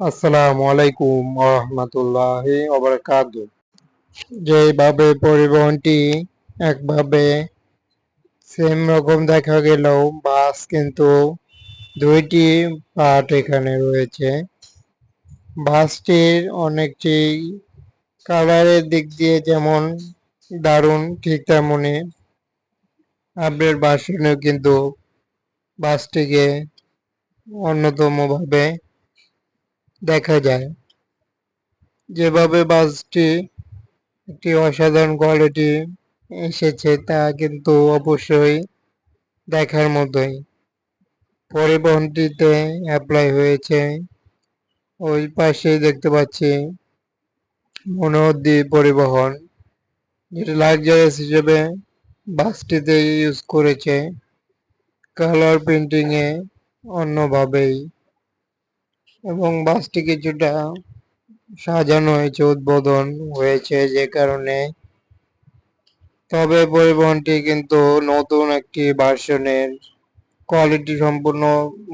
আসসালামু আলাইকুম রহমতুল্লাহি ওবরাকাত। যেভাবে পরিবহনটি একভাবে সেম রকম দেখা গেলেও বাস কিন্তু দুইটি পার্ট এখানে রয়েছে। বাসটির অনেকটি কালারের দিক দিয়ে যেমন দারুণ ঠিক তেমনই আপডেট ভার্সনেও কিন্তু বাসটিকে অন্যতমভাবে দেখা যায়। যেভাবে বাসটি একটি অসাধারণ কোয়ালিটি এসেছে তা কিন্তু অবশ্যই দেখার মতোই। পরিবহনটিতে অ্যাপ্লাই হয়েছে। ওই পাশে দেখতে পাচ্ছি মনোহদ্দি পরিবহন, যেটা লাক্সারিয়াস হিসেবে বাসটিতে ইউজ করেছে। কালার প্রিন্টিংয়ে অন্যভাবেই। এবং বাসটি কিছুটা সাজানো হয়েছে, উদ্বোধন হয়েছে যে কারণে। তবে পরিবহনটি কিন্তু নতুন একটি ভার্সনের কোয়ালিটি সম্পূর্ণ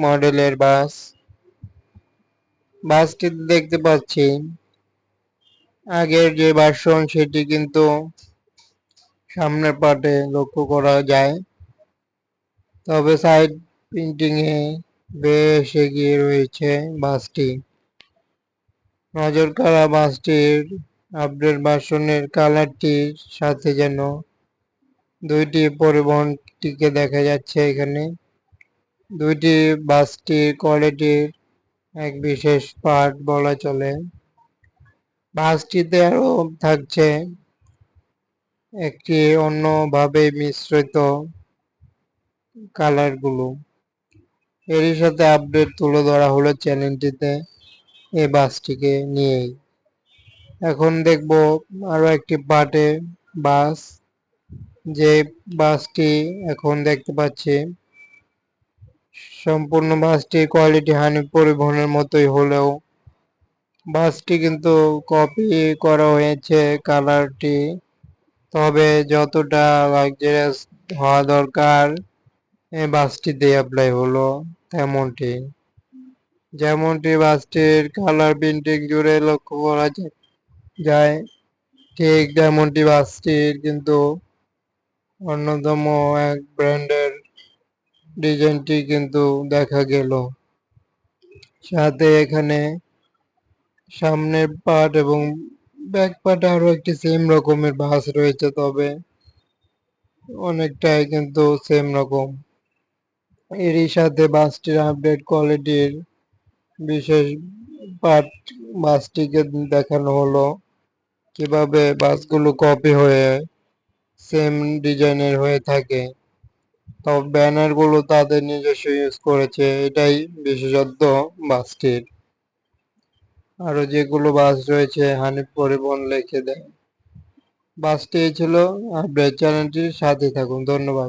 মডেলের বাস। বাসটি দেখতে পাচ্ছি, আগের যে ভার্সন সেটি কিন্তু সামনের পাটে লক্ষ্য করা যায়। তবে সাইড প্রিন্টিংয়ে বেশ এগিয়ে রয়েছে বাসটি। নজর কাড়া বাসটির আপডেট বাসনের কালারটির সাথে যেন দুইটি পরিবহনটিকে দেখা যাচ্ছে এখানে। দুইটি বাসটির কোয়ালিটির এক বিশেষ পার্ট বলা চলে। বাসটিতে আরও থাকছে একটি অন্যভাবে মিশ্রিত কালারগুলো এরই সাথে আপডেট তুলে ধরা হলো চ্যানেলটিতে এই বাসটিকে নিয়েই। এখন দেখব আরও একটি পার্টে বাস। যে বাসটি এখন দেখতে পাচ্ছি, সম্পূর্ণ বাসটির কোয়ালিটি হানি পরিবহনের মতোই হলেও বাসটি কিন্তু কপি করা হয়েছে কালারটি তবে যতটা লাক্সারিয়াস হওয়া দরকার বাসটিতে অ্যাপ্লাই হলো তেমনটি। যেমনটি বাসটির কালার প্রিন্টিং জুড়ে লক্ষ্য করা যায় ঠিক যেমনটি বাসটির কিন্তু অন্যতম এক ব্র্যান্ডের ডিজাইনটি কিন্তু দেখা গেল। সাথে এখানে সামনের পার্ট এবং ব্যাক পার্ট আরও একটি সেম রকমের বাস রয়েছে, তবে অনেকটাই কিন্তু সেম রকম। এরই সাথে বাসটির আপডেট কোয়ালিটির বিশেষ পার্ট বাসটিকে দেখানো হলো। কীভাবে বাসগুলো কপি হয়ে সেম ডিজাইনের হয়ে থাকে। তো ব্যানারগুলো তাদের নিজস্ব ইউজ করেছে, এটাই বিশেষত্ব বাসটির। আরও যেগুলো বাস রয়েছে, হানিফ পরিবহন লিখে দেয়। বাসটি ছিল আপডেট চ্যানেলটির সাথে থাকুন, ধন্যবাদ।